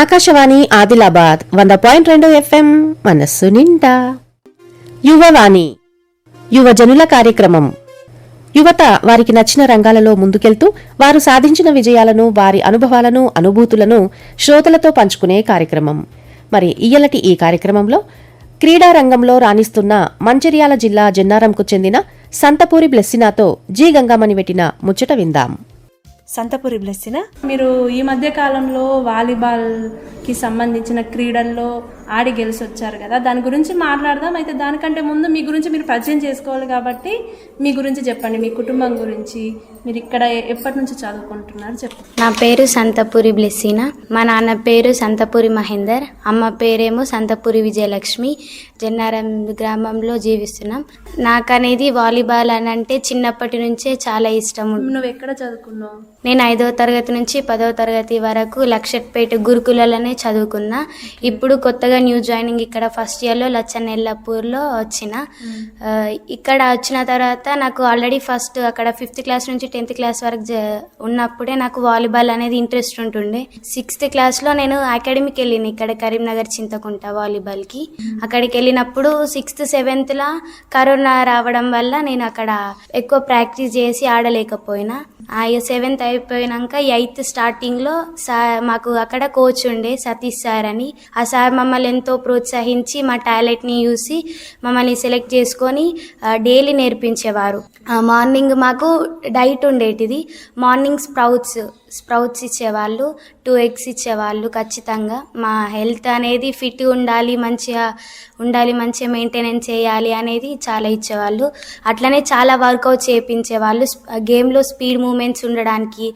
ఆకాశవాణి ఆదిలాబాద్ వంద పాయింట్ రెండు ఎఫ్ఎం మనస్సు నిండా. యువవాణి యువజనుల కార్యక్రమం. యువత వారికి నచ్చిన రంగాలలో ముందుకెళ్తూ వారు సాధించిన విజయాలను వారి అనుభవాలను అనుభూతులను శ్రోతలతో పంచుకునే కార్యక్రమం. మరి ఇయ్యలటి ఈ కార్యక్రమంలో క్రీడా రంగంలో రాణిస్తున్న మంచిర్యాల జిల్లా జన్నారంకు చెందిన సంతపూరి బ్లెస్సినాతో జీ గంగామణి పెట్టిన ముచ్చట విందాం. సంతపురి బ్లెస్సిన మీరు ఈ మధ్య కాలంలో వాలీబాల్కి సంబంధించిన క్రీడల్లో ఆడి గెలిచి వచ్చారు కదా. దాని గురించి మాట్లాడదాం. అయితే దానికంటే ముందు మీ గురించి మీరు పరిచయం చేసుకోవాలి కాబట్టి మీ గురించి చెప్పండి. మీ కుటుంబం గురించి మీరు ఇక్కడ ఎప్పటి నుంచి చదువుకుంటున్నారు చెప్పండి నా పేరు సంతపూరి బ్లెస్సీనా. మా నాన్న పేరు సంతపూరి మహేందర్. అమ్మ పేరేమో సంతపూరి విజయలక్ష్మి. జన్నారం గ్రామంలో జీవిస్తున్నాం. నాకు అనేది వాలీబాల్ అని అంటే చిన్నప్పటి నుంచే చాలా ఇష్టం. నువ్వు ఎక్కడ చదువుకున్నావు? నేను ఐదవ తరగతి నుంచి పదవ తరగతి వరకు లక్షట్పేట గురుకులలోనే చదువుకున్నా. ఇప్పుడు కొత్తగా న్యూ జాయినింగ్ ఇక్కడ ఫస్ట్ ఇయర్లో లచ్చనెల్లపూర్లో వచ్చిన. ఇక్కడ వచ్చిన తర్వాత నాకు ఆల్రెడీ ఫస్ట్ అక్కడ ఫిఫ్త్ క్లాస్ నుంచి టెన్త్ క్లాస్ వరకు ఉన్నప్పుడే నాకు వాలీబాల్ అనేది ఇంట్రెస్ట్ ఉంటుండే. సిక్స్త్ క్లాస్లో నేను అకాడమీకి వెళ్ళిన ఇక్కడ కరీంనగర్ చింతకుంట వాలీబాల్కి. అక్కడికి వెళ్ళినప్పుడు సిక్స్త్ సెవెంత్లా కరోనా రావడం వల్ల నేను అక్కడ ఎక్కువ ప్రాక్టీస్ చేసి ఆడలేకపోయినా. సెవెంత్ అయిపోయినాక ఎయిత్ స్టార్టింగ్లో సార్ మాకు అక్కడ కోచ్ ఉండే సతీష్ సార్ అని. ఆ సార్ మమ్మల్ని ఎంతో ప్రోత్సహించి మా టాలెంట్ని చూసి మమ్మల్ని సెలెక్ట్ చేసుకొని డైలీ నేర్పించేవారు. మార్నింగ్ మాకు డైట్ ఉండేటిది. మార్నింగ్ స్ప్రౌట్స్ స్ప్రౌట్స్ ఇచ్చేవాళ్ళు టూ ఎగ్స్ ఇచ్చేవాళ్ళు ఖచ్చితంగా. మా హెల్త్ అనేది ఫిట్ ఉండాలి మంచిగా ఉండాలి మంచిగా మెయింటెనెన్స్ చేయాలి అనేది చాలా ఇచ్చేవాళ్ళు. అట్లనే చాలా వర్కౌట్ చేయించేవాళ్ళు గేమ్లో స్పీడ్ మూమెంట్స్ ఉండడానికి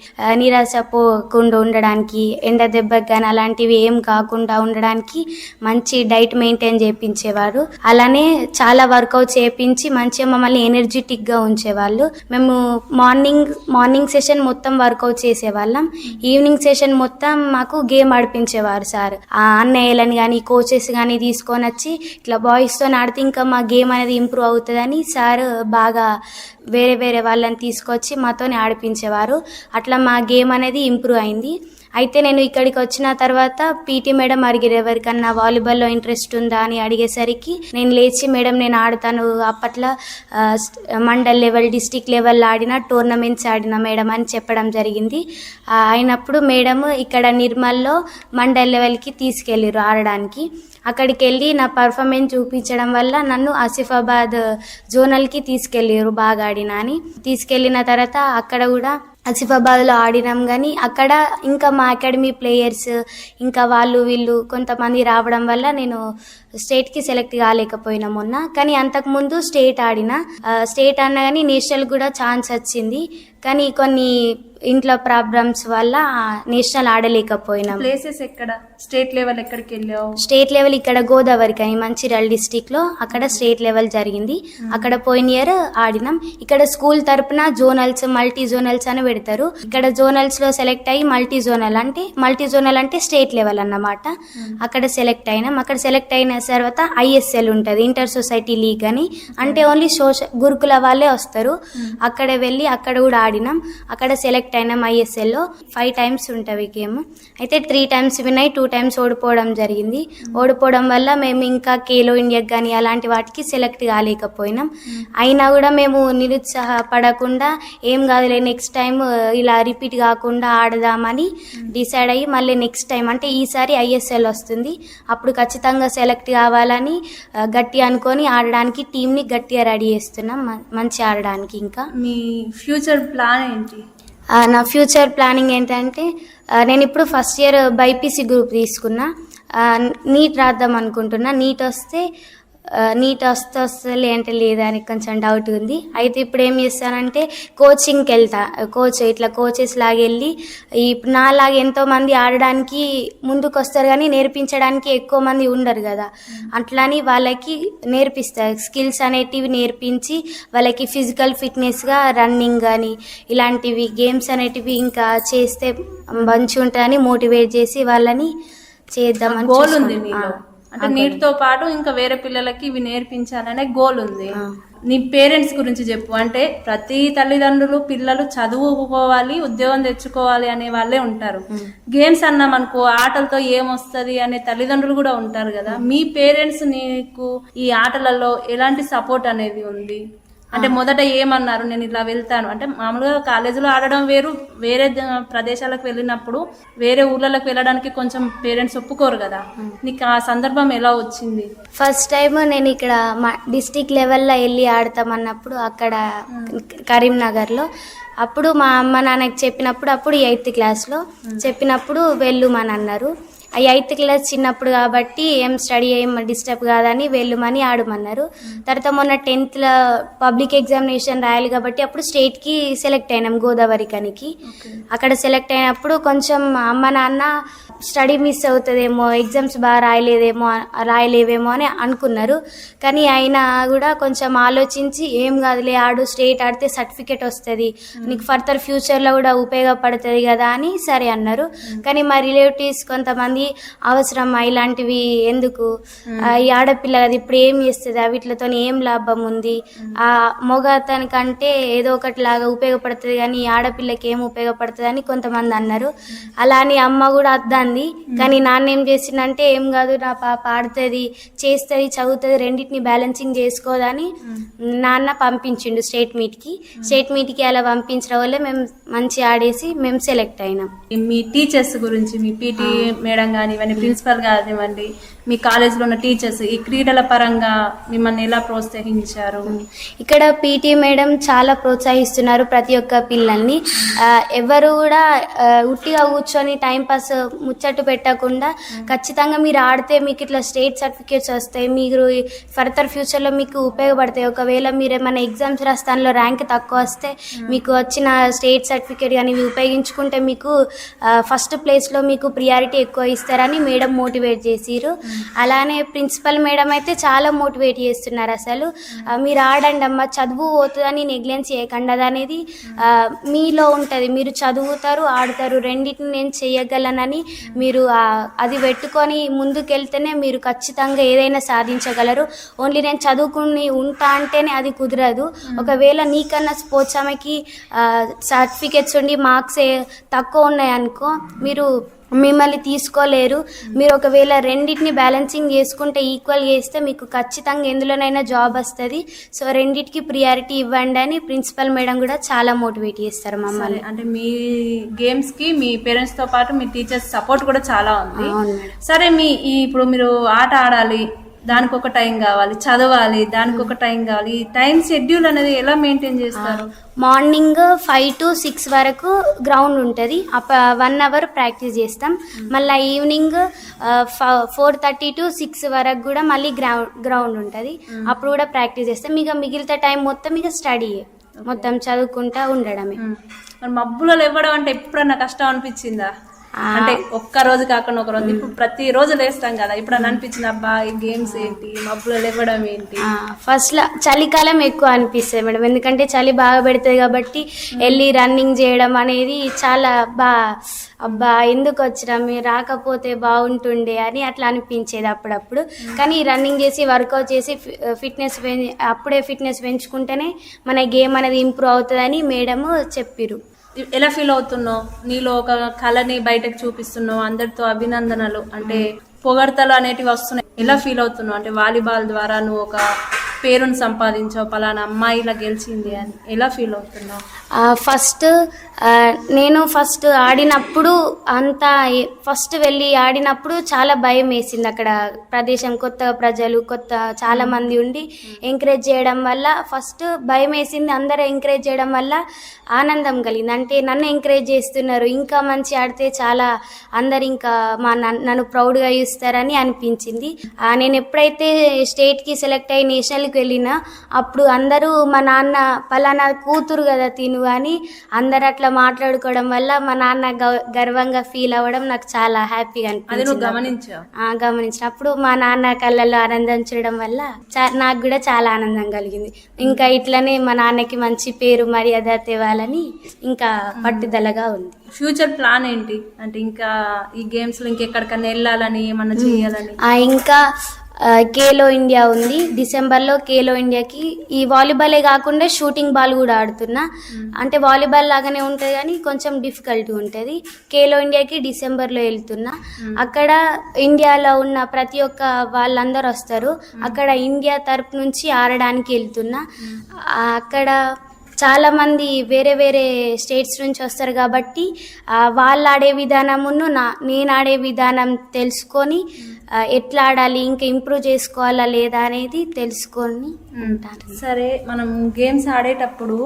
నిరాశ పోకుండా ఉండడానికి ఎండ దెబ్బకి కానీ అలాంటివి ఏం కాకుండా ఉండడానికి మంచి డైట్ మెయింటైన్ చేయించేవారు అలానే చాలా వర్కౌట్ చేయించి మంచిగా మమ్మల్ని ఎనర్జెటిక్గా ఉంచేవాళ్ళు. మేము మార్నింగ్ మార్నింగ్ సెషన్ మొత్తం వర్కౌట్ చేసేవాళ్ళం. ఈవినింగ్ సెషన్ మొత్తం మాకు గేమ్ ఆడిపించేవారు సార్. ఆ అన్నయ్యలని కానీ కోచెస్ కానీ తీసుకొని వచ్చి ఇట్లా బాయ్స్తో ఆడితే ఇంకా మా గేమ్ అనేది ఇంప్రూవ్ అవుతుందని సార్ బాగా వేరే వేరే వాళ్ళని తీసుకొచ్చి మాతోని ఆడిపించేవారు. అట్లా మా గేమ్ అనేది ఇంప్రూవ్ అయింది. అయితే నేను ఇక్కడికి వచ్చిన తర్వాత పీటీ మేడం అడిగారు ఎవరికన్నా వాలీబాల్లో ఇంట్రెస్ట్ ఉందా? అని అడిగేసరికి నేను లేచి మేడం నేను ఆడతాను. అప్పట్లో మండల్ లెవెల్ డిస్టిక్ లెవెల్ ఆడిన టోర్నమెంట్స్ ఆడిన మేడం అని చెప్పడం జరిగింది. అయినప్పుడు మేడం ఇక్కడ నిర్మల్లో మండల్ లెవెల్కి తీసుకెళ్ళారు ఆడడానికి. అక్కడికి వెళ్ళి నా పర్ఫార్మెన్స్ చూపించడం వల్ల నన్ను ఆసిఫాబాద్ జోనల్కి తీసుకెళ్ళారు బాగా ఆడినా అని. తీసుకెళ్ళిన తర్వాత అక్కడ కూడా ఆసిఫాబాద్లో ఆడినాం కానీ అక్కడ ఇంకా మా అకాడమీ ప్లేయర్స్ ఇంకా వాళ్ళు వీళ్ళు కొంతమంది రావడం వల్ల నేను స్టేట్కి సెలెక్ట్ కాలేకపోయినా మొన్న. కానీ అంతకుముందు స్టేట్ ఆడిన. స్టేట్ ఆడినా కానీ నేషనల్ కూడా ఛాన్స్ వచ్చింది. కానీ కొన్ని ఇంట్లో ప్రాబ్లమ్స్ వల్ల నేషనల్ ఆడలేకపోయినాం. ప్లేసెస్ ఎక్కడ? స్టేట్ లెవెల్ ఎక్కడికి వెళ్ళావు? స్టేట్ లెవెల్ ఇక్కడ గోదావరి కానీ మంచిర్యాల డిస్టిక్లో అక్కడ స్టేట్ లెవెల్ జరిగింది. అక్కడ పోయిన ఇయర్ ఆడినాం. ఇక్కడ స్కూల్ తరపున జోనల్స్ మల్టీ జోనల్స్ అని పెడతారు. ఇక్కడ జోనల్స్లో సెలెక్ట్ అయ్యి మల్టీ జోనల్ అంటే మల్టీ జోనల్ అంటే స్టేట్ లెవెల్ అన్నమాట. అక్కడ సెలెక్ట్ అయినాం. అక్కడ సెలెక్ట్ అయిన తర్వాత ఐఎస్ఎల్ ఉంటుంది ఇంటర్ సొసైటీ లీగ్ అని. అంటే ఓన్లీ సోషల్ గురుకుల వాళ్ళే వస్తారు. అక్కడ వెళ్ళి అక్కడ కూడా ఆడినాం. అక్కడ సెలెక్ట్ అయినాం ఐఎస్ఎల్లో ఫైవ్ టైమ్స్ ఉంటుంది గేమ్ అయితే three times win two times ఓడిపోవడం జరిగింది. ఓడిపోవడం వల్ల మేము ఇంకా కేలో ఇండియాకి కానీ అలాంటి వాటికి సెలెక్ట్ కాలేకపోయినాం. అయినా కూడా మేము నిరుత్సాహపడకుండా ఏం కాదులే నెక్స్ట్ టైం ఇలా రిపీట్ కాకుండా ఆడదామని డిసైడ్ అయ్యి మళ్ళీ నెక్స్ట్ టైం అంటే ఈసారి ఐఎస్ఎల్ వస్తుంది. అప్పుడు ఖచ్చితంగా సెలెక్ట్ కావాలని గట్టి అనుకొని ఆడడానికి టీంని గట్టిగా రెడీ చేస్తున్నాం. మంచి ఆడడానికి ఇంకా. మీ ఫ్యూచర్ ప్లాన్ ఏంటి? నా ఫ్యూచర్ ప్లానింగ్ ఏంటంటే నేను ఇప్పుడు ఫస్ట్ ఇయర్ బైపీసీ గ్రూప్ తీసుకున్నా. నీట్ రాద్దాం అనుకుంటున్నా. నీట్ వస్తే నీట్ వస్తే వస్తలే అంటే లేదా అని కొంచెం డౌట్ ఉంది. అయితే ఇప్పుడు ఏం చేస్తానంటే కోచింగ్కి వెళ్తా. కోచ్ ఇట్లా కోచెస్ లాగా వెళ్ళి ఇప్పుడు నాలాగా ఎంతో మంది ఆడడానికి ముందుకు వస్తారు కానీ నేర్పించడానికి ఎక్కువ మంది ఉండరు కదా. అట్లని వాళ్ళకి నేర్పిస్తా స్కిల్స్ అనేటివి నేర్పించి వాళ్ళకి ఫిజికల్ ఫిట్నెస్గా రన్నింగ్ కానీ ఇలాంటివి గేమ్స్ అనేటివి ఇంకా చేస్తే మంచిగా ఉంటుందని మోటివేట్ చేసి వాళ్ళని చేద్దామని గోల్ ఉంది అంటే నీటితో పాటు ఇంకా వేరే పిల్లలకి ఇవి నేర్పించాలనే గోల్ ఉంది. నీ పేరెంట్స్ గురించి చెప్పు. అంటే ప్రతి తల్లిదండ్రులు పిల్లలు చదువుకోవాలి ఉద్యోగం తెచ్చుకోవాలి అనే వాళ్ళే ఉంటారు. గేమ్స్ అన్నాం అనుకో ఆటలతో ఏమొస్తది అనే తల్లిదండ్రులు కూడా ఉంటారు కదా. మీ పేరెంట్స్ నీకు ఈ ఆటలలో ఎలాంటి సపోర్ట్ అనేది ఉంది? అంటే మొదట ఏమన్నారు? నేను ఇలా వెళ్తాను. అంటే మామూలుగా కాలేజీలో ఆడడం వేరు వేరే ప్రదేశాలకు వెళ్ళినప్పుడు వేరే ఊర్లకు వెళ్ళడానికి కొంచెం పేరెంట్స్ ఒప్పుకోరు కదా. నీకు ఆ సందర్భం ఎలా వచ్చింది? ఫస్ట్ టైం నేను ఇక్కడ మా డిస్టిక్ లెవెల్లో వెళ్ళి ఆడతామన్నప్పుడు అక్కడ కరీంనగర్లో. అప్పుడు మా అమ్మ నాన్నకి చెప్పినప్పుడు అప్పుడు ఎయిత్ క్లాస్లో చెప్పినప్పుడు వెళ్ళుమని అన్నారు. ఎయిత్ క్లాస్ చిన్నప్పుడు కాబట్టి ఏం స్టడీ ఏం డిస్టర్బ్ కాదని వెళ్ళుమని ఆడమన్నారు. తర్వాత మొన్న టెన్త్లో పబ్లిక్ ఎగ్జామినేషన్ రాయాలి కాబట్టి అప్పుడు స్టేట్కి సెలెక్ట్ అయినాం గోదావరి కనికి. అక్కడ సెలెక్ట్ అయినప్పుడు కొంచెం అమ్మ నాన్న స్టడీ మిస్ అవుతుందేమో ఎగ్జామ్స్ బాగా రాయలేదేమో రాయలేవేమో అని అనుకున్నారు. కానీ అయినా కూడా కొంచెం ఆలోచించి ఏం కాదులే ఆడు స్టేట్ ఆడితే సర్టిఫికేట్ వస్తుంది. నీకు ఫర్దర్ ఫ్యూచర్లో కూడా ఉపయోగపడుతుంది కదా అని సరే అన్నారు. కానీ మా రిలేటివ్స్ కొంతమంది అవసరం ఇలాంటివి ఎందుకు? ఈ ఆడపిల్ల కదా ఇప్పుడు ఏం చేస్తుంది? వీటితో ఏం లాభం ఉంది? ఆ మొగతనికంటే ఏదో ఒకటి లాగా ఉపయోగపడుతుంది కానీ ఈ ఆడపిల్లకి ఏం ఉపయోగపడుతుంది అని కొంతమంది అన్నారు. అలా అని అమ్మ కూడా అద్దంది కానీ నాన్న ఏం చేసిందంటే ఏం కాదు నా పాప ఆడుతుంది చేస్తుంది చదువుతుంది రెండింటిని బ్యాలెన్సింగ్ చేసుకోదని నాన్న పంపించిండు స్టేట్ మీట్కి. స్టేట్ మీట్కి అలా పంపించడం వల్ల మేము మంచి ఆడేసి మేము సెలెక్ట్ అయినాం. మీ టీచర్స్ గురించి మీ పీటీ మేడం కానివ్వండి ప్రిన్సిపల్ కానివ్వండి మీ కాలేజీలో ఉన్న టీచర్స్ ఈ క్రీడల పరంగా మిమ్మల్ని ఎలా ప్రోత్సహించారు? ఇక్కడ పీటీ మేడం చాలా ప్రోత్సహిస్తున్నారు ప్రతి ఒక్క పిల్లల్ని. ఎవరు కూడా ఉట్టిగా కూర్చొని టైంపాస్ ముచ్చట్టు పెట్టకుండా ఖచ్చితంగా మీరు ఆడితే మీకు ఇట్లా స్టేట్ సర్టిఫికేట్స్ వస్తాయి మీరు ఫర్దర్ ఫ్యూచర్లో మీకు ఉపయోగపడతాయి. ఒకవేళ మీరు ఏమైనా ఎగ్జామ్స్ రాస్తానులో ర్యాంక్ తక్కువ వస్తే మీకు వచ్చిన స్టేట్ సర్టిఫికేట్ కానీ ఇవి ఉపయోగించుకుంటే మీకు ఫస్ట్ ప్లేస్లో మీకు ప్రియారిటీ ఎక్కువ ఇస్తారని మేడం మోటివేట్ చేసిరు అలానే ప్రిన్సిపల్ మేడం అయితే చాలా మోటివేట్ చేస్తున్నారు అసలు. మీరు ఆడండి అమ్మ చదువు పోతుందని నెగ్లెన్స్ చేయకండి అనేది మీలో ఉంటుంది. మీరు చదువుతారు ఆడతారు రెండింటిని నేను చేయగలనని మీరు అది పెట్టుకొని ముందుకెళ్తేనే మీరు ఖచ్చితంగా ఏదైనా సాధించగలరు. ఓన్లీ నేను చదువుకుని ఉంటా అంటేనే అది కుదరదు. ఒకవేళ నీకన్నా స్పోర్ట్స్ ఆమెకి సర్టిఫికెట్స్ ఉండి మార్క్స్ తక్కువ ఉన్నాయనుకో మీరు మిమ్మల్ని తీసుకోలేరు. మీరు ఒకవేళ రెండింటిని బ్యాలెన్సింగ్ చేసుకుంటే ఈక్వల్ చేస్తే మీకు ఖచ్చితంగా ఎందులోనైనా జాబ్ వస్తుంది. సో రెండింటికి ప్రియారిటీ ఇవ్వండి అని ప్రిన్సిపల్ మేడం కూడా చాలా మోటివేట్ చేస్తారు మమ్మల్ని. అంటే మీ గేమ్స్కి మీ పేరెంట్స్తో పాటు మీ టీచర్స్ సపోర్ట్ కూడా చాలా ఉంది. సరే మీ ఈ ఇప్పుడు మీరు ఆట ఆడాలి దానికి ఒక టైం కావాలి చదవాలి దానికి ఒక టైం కావాలి. ఈ టైం షెడ్యూల్ అనేది ఎలా మెయింటైన్ చేస్తారు? మార్నింగ్ ఫైవ్ టు సిక్స్ వరకు గ్రౌండ్ ఉంటుంది. వన్ అవర్ ప్రాక్టీస్ చేస్తాం. మళ్ళీ evening four thirty to six వరకు కూడా మళ్ళీ గ్రౌండ్ గ్రౌండ్ ఉంటుంది. అప్పుడు కూడా ప్రాక్టీస్ చేస్తాం. ఇక మిగిలిన టైం మొత్తం ఇక స్టడీ మొత్తం చదువుకుంటా ఉండడమే. మబ్బులలో ఇవ్వడం అంటే ఎప్పుడన్నా కష్టం అనిపించిందా? అంటే ఒక్క రోజు కాకుండా ఒక రోజు. ఇప్పుడు ప్రతి రోజు లేస్తాం కదా. ఇప్పుడు అనిపించింది అబ్బా ఈ గేమ్స్ ఏంటి మబ్బులలో ఇవ్వడం ఏంటి? ఫస్ట్లో చలికాలం ఎక్కువ అనిపిస్తుంది మేడం. ఎందుకంటే చలి బాగా పెడుతుంది కాబట్టి వెళ్ళి రన్నింగ్ చేయడం అనేది చాలా బా అబ్బా ఎందుకు వచ్చినా మీరు రాకపోతే బాగుంటుండే అని అట్లా అనిపించేది అప్పుడప్పుడు. కానీ రన్నింగ్ చేసి వర్కౌట్ చేసి ఫిట్నెస్ అప్పుడే ఫిట్నెస్ పెంచుకుంటేనే మన గేమ్ అనేది ఇంప్రూవ్ అవుతుందని మేడము చెప్పిరు ఎలా ఫీల్ అవుతున్నావు? నీలో ఒక కళని బయటకు చూపిస్తున్నావు అందరితో అభినందనలు అంటే పొగడ్తలు అనేటివి వస్తున్నాయి. ఎలా ఫీల్ అవుతున్నావు? అంటే వాలీబాల్ ద్వారా నువ్వు ఒక పేరును సంపాదించావు పలానా అమ్మాయి ఇలా గెలిచింది అని. ఎలా ఫీల్ అవుతున్నావు? ఫస్ట్ నేను ఫస్ట్ ఆడినప్పుడు అంత ఫస్ట్ వెళ్ళి ఆడినప్పుడు చాలా భయం వేసింది అక్కడ ప్రదేశం. కొత్త ప్రజలు కొత్త చాలా మంది ఉండి ఎంకరేజ్ చేయడం వల్ల ఫస్ట్ భయం వేసింది. అందరూ ఎంకరేజ్ చేయడం వల్ల ఆనందం కలిగింది. అంటే నన్ను ఎంకరేజ్ చేస్తున్నారు. ఇంకా మంచి ఆడితే చాలా అందరు ఇంకా మా నన్ను ప్రౌడ్గా చూస్తారని అనిపించింది. నేను ఎప్పుడైతే స్టేట్కి సెలెక్ట్ అయ్యి నేషనల్కి వెళ్ళినా అప్పుడు అందరూ మా నాన్న పలానా కూతురు కదా తిను అని అందరు అట్లా ఇట్లా మాట్లాడుకోవడం వల్ల మా నాన్న గర్వంగా ఫీల్ అవ్వడం నాకు చాలా హ్యాపీగా అనిపించింది. గమనించినప్పుడు మా నాన్న కళ్ళల్లో ఆనందం చూడడం వల్ల నాకు కూడా చాలా ఆనందం కలిగింది. ఇంకా ఇట్లనే మా నాన్నకి మంచి పేరు మర్యాద తేవాలని ఇంకా పట్టుదలగా ఉంది. ఫ్యూచర్ ప్లాన్ ఏంటి? అంటే ఇంకా ఈ గేమ్స్లో ఇంకెక్కడికన్నా వెళ్ళాలని ఏమన్నా చేయాలని? ఇంకా కేలో ఇండియా ఉంది. డిసెంబర్లో కేలో ఇండియాకి ఈ వాలీబాలే కాకుండా షూటింగ్ బాల్ కూడా ఆడుతున్నా. అంటే వాలీబాల్ లాగానే ఉంటుంది కానీ కొంచెం డిఫికల్ట్ ఉంటుంది. కేలో ఇండియాకి డిసెంబర్లో వెళ్తున్నా. అక్కడ ఇండియాలో ఉన్న ప్రతి ఒక్క వాళ్ళందరూ వస్తారు. అక్కడ ఇండియా తరపు నుంచి ఆడడానికి వెళ్తున్నా. అక్కడ చాలామంది వేరే వేరే స్టేట్స్ నుంచి వస్తారు కాబట్టి వాళ్ళు ఆడే విధానమును నా నేను ఆడే విధానం తెలుసుకొని ఎట్లా ఆడాలి ఇంకా ఇంప్రూవ్ చేసుకోవాలా లేదా అనేది తెలుసుకొని ఉంటాను సరే మనం గేమ్స్ ఆడేటప్పుడు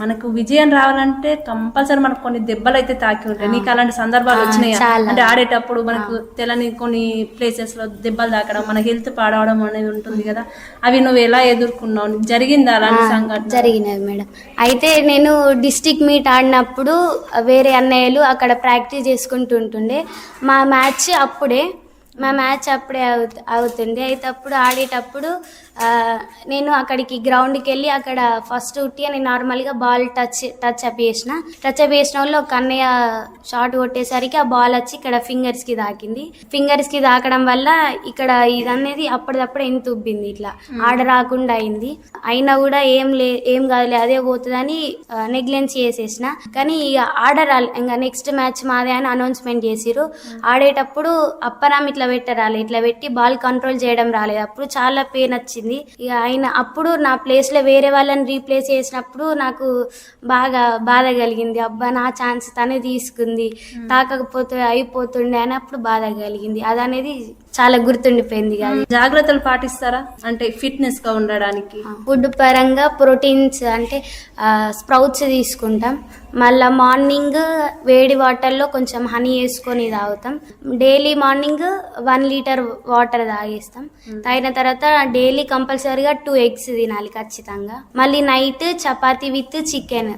మనకు విజయం రావాలంటే కంపల్సరీ మనకు కొన్ని దెబ్బలు అయితే తాకి ఉంటాయి. నీకు అలాంటి సందర్భాలు వచ్చినాయి. అంటే ఆడేటప్పుడు మనకు తెలని కొన్ని ప్లేసెస్లో దెబ్బలు తాకడం మన హెల్త్ పాడవడం అనేది ఉంటుంది కదా. అవి నువ్వు ఎలా ఎదుర్కొన్నావు? జరిగిందా అలాంటి సంఘటన జరిగినవి మేడం. అయితే నేను డిస్టిక్ మీట్ ఆడినప్పుడు వేరే అన్నయ్యలు అక్కడ ప్రాక్టీస్ చేసుకుంటుంటుండే. మా మ్యాచ్ అప్పుడే మా మ్యాచ్ అప్పుడే అవుతుంది. అయితే అప్పుడు ఆడేటప్పుడు నేను అక్కడికి గ్రౌండ్కి వెళ్ళి అక్కడ ఫస్ట్ ఉట్టిగా నేను నార్మల్గా బాల్ టచ్ టచ్ అప్ చేసిన. టచ్ అప్ చేసిన వాళ్ళు ఒక అన్నయ్య షాట్ కొట్టేసరికి ఆ బాల్ వచ్చి ఇక్కడ ఫింగర్స్కి తాకింది. ఫింగర్స్కి తాకడం వల్ల ఇక్కడ ఇది అనేది అప్పటిదప్పుడే ఎంత ఉబ్బింది ఇట్లా. ఆడ రాకుండా అయింది. అయినా కూడా ఏం లే ఏం కాదులే అదే పోతుందని నెగ్లెన్స్ చేసేసిన. కానీ ఇక ఆర్డర్ ఇంకా నెక్స్ట్ మ్యాచ్ మాదే అని అనౌన్స్మెంట్ చేసిరు ఆడేటప్పుడు అప్పరామ్ ఇట్లా పెట్టరాలి. ఇట్లా పెట్టి బాల్ కంట్రోల్ చేయడం రాలేదు. అప్పుడు చాలా పెయిన్ వచ్చింది. ఇక ఆయన అప్పుడు నా ప్లేస్లో వేరే వాళ్ళని రీప్లేస్ చేసినప్పుడు నాకు బాగా బాధ కలిగింది. అబ్బా నా ఛాన్స్ తనే తీసుకుంది. తాకకపోతే అయిపోతుండే అని అప్పుడు బాధ కలిగింది. అదనేది చాలా గుర్తుండిపోయింది కాదు జాగ్రత్తలు పాటిస్తారా? అంటే ఫిట్నెస్గా ఉండడానికి. ఫుడ్ పరంగా ప్రోటీన్స్ అంటే స్ప్రౌట్స్ తీసుకుంటాం. మళ్ళా మార్నింగ్ వేడి వాటర్లో కొంచెం హనీ వేసుకొని తాగుతాం. Daily morning one litre water తాగేస్తాం. తాగిన తర్వాత డైలీ కంపల్సరీగా టూ ఎగ్స్ తినాలి ఖచ్చితంగా. మళ్ళీ నైట్ చపాతీ విత్ చికెన్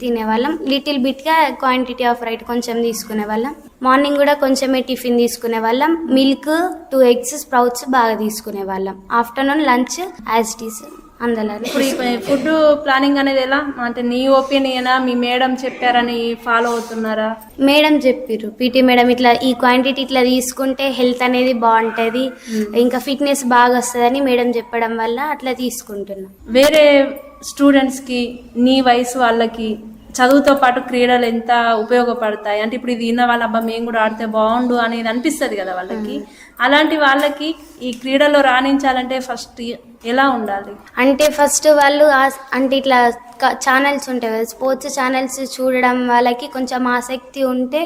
తినేవాళ్ళం. లిటిల్ బిట్గా క్వాంటిటీ ఆఫ్ రైట్ కొంచెం తీసుకునే వాళ్ళం మార్నింగ్ కూడా కొంచెమే టిఫిన్ తీసుకునే వాళ్ళం మిల్క్ టూ ఎగ్స్ స్ప్రౌట్స్ బాగా తీసుకునే వాళ్ళం ఆఫ్టర్నూన్ లంచ్ యాజ్ టీస్ అందులోనే ఇప్పుడు ఈ ఫుడ్ ప్లానింగ్ అనేది ఎలా? అంటే నీ ఒపీనియనా మీ మేడం చెప్పారని ఫాలో అవుతున్నారా? మేడం చెప్పిర్రు. పీటీ మేడం ఇట్లా ఈ క్వాంటిటీ ఇట్లా తీసుకుంటే హెల్త్ అనేది బాగుంటుంది. ఇంకా ఫిట్నెస్ బాగా వస్తుందని మేడం చెప్పడం వల్ల అట్లా తీసుకుంటున్నాం. వేరే స్టూడెంట్స్కి నీ వయసు వాళ్ళకి చదువుతో పాటు క్రీడలు ఎంత ఉపయోగపడతాయి? అంటే ఇప్పుడు ఇది విన్న వాళ్ళ అబ్బా మేము కూడా ఆడితే బాగుండు అనేది అనిపిస్తుంది కదా వాళ్ళకి. అలాంటి వాళ్ళకి ఈ క్రీడలో రాణించాలంటే ఫస్ట్ ఎలా ఉండాలి? అంటే ఫస్ట్ వాళ్ళు అంటే ఇట్లా ఛానల్స్ ఉంటాయి కదా స్పోర్ట్స్ ఛానల్స్ చూడడం వాళ్ళకి కొంచెం ఆసక్తి ఉంటే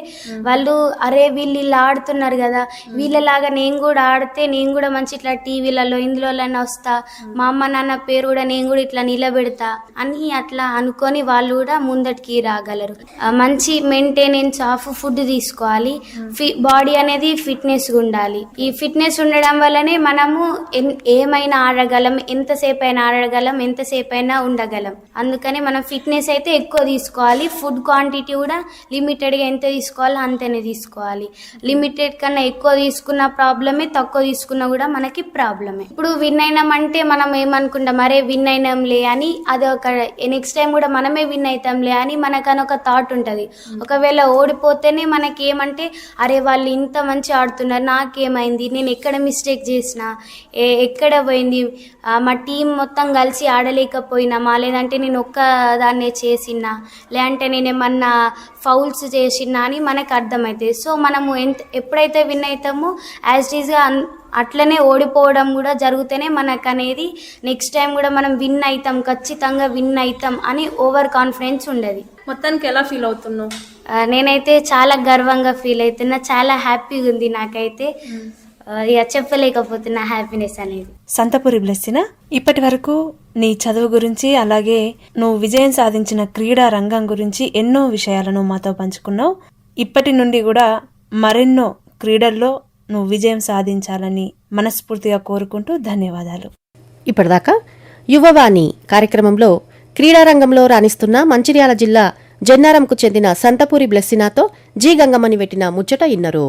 వాళ్ళు అరే వీళ్ళు ఇలా ఆడుతున్నారు కదా వీళ్ళలాగా నేను కూడా ఆడితే నేను కూడా మంచి ఇట్లా టీవీలలో ఇందులోనే వస్తా మా అమ్మ నాన్న పేరు కూడా నేను కూడా ఇట్లా నిలబెడతా అని అట్లా అనుకొని వాళ్ళు కూడా ముందటికి రాగలరు. మంచి మెయింటెనెన్స్ ఆఫ్ ఫుడ్ తీసుకోవాలి. ఫి బాడీ అనేది ఫిట్నెస్ ఉండాలి. ఈ ఫిట్నెస్ ఉండడం వల్లనే మనము ఏమైనా ఆడగలం ఎంతసేపు అయినా ఆడగలం ఎంతసేపు అయినా ఉండగలం. అందుకని మనం ఫిట్నెస్ అయితే ఎక్కువ తీసుకోవాలి. ఫుడ్ క్వాంటిటీ కూడా లిమిటెడ్గా ఎంత తీసుకోవాలో అంతనే తీసుకోవాలి. లిమిటెడ్ కన్నా ఎక్కువ తీసుకున్న ప్రాబ్లమే తక్కువ తీసుకున్నా కూడా మనకి ప్రాబ్లమే. ఇప్పుడు విన్ అయినామంటే మనం ఏమనుకుంటాం? అరే విన్ అయినాంలే అని అది ఒక నెక్స్ట్ టైం కూడా మనమే విన్ అవుతాంలే అని మనకని ఒక థాట్ ఉంటుంది. ఒకవేళ ఓడిపోతేనే మనకి ఏమంటే అరే వాళ్ళు ఇంత మంచి ఆడుతున్నారు నాకేమైంది? నేను ఎక్కడ మిస్టేక్ చేసిన ఎక్కడ పోయింది మా టీం మొత్తం కలిసి ఆడలేకపోయినామా లేదంటే నేను ఒక్క దాన్నే చేసినా లేదంటే నేను ఏమన్నా ఫౌల్స్ చేసినా అని మనకు అర్థమవుతుంది సో మనము ఎంత ఎప్పుడైతే విన్ అవుతామో యాజ్ ఈజ్గా అట్లనే ఓడిపోవడం కూడా జరుగుతూనే మనకు అనేది నెక్స్ట్ టైం కూడా మనం విన్ అవుతాం ఖచ్చితంగా విన్ అవుతాం అని ఓవర్ కాన్ఫిడెన్స్ ఉండదు. మొత్తానికి ఎలా ఫీల్ అవుతున్నావు? నేనైతే చాలా గర్వంగా ఫీల్ అవుతున్నా చాలా హ్యాపీగా ఉంది నాకైతే. ఇక చెప్పలేకపోతున్నా హ్యాపీనెస్ అనేది. సంతపురి బ్లెస్సిన ఇప్పటి వరకు నీ చదువు గురించి అలాగే నువ్వు విజయం సాధించిన క్రీడా రంగం గురించి ఎన్నో విషయాలను మాతో పంచుకున్నావు. ఇప్పటి నుండి కూడా మరెన్నో క్రీడల్లో నువ్వు విజయం సాధించాలని మనస్ఫూర్తిగా కోరుకుంటూ ధన్యవాదాలు. ఇప్పటిదాకా యువవాణి కార్యక్రమంలో క్రీడారంగంలో రాణిస్తున్న మంచిర్యాల జిల్లా జన్నారంకు చెందిన సంతపూరి బ్లెస్సినాతో జి గంగమ్మని పెట్టిన ముచ్చట ఇన్నరు.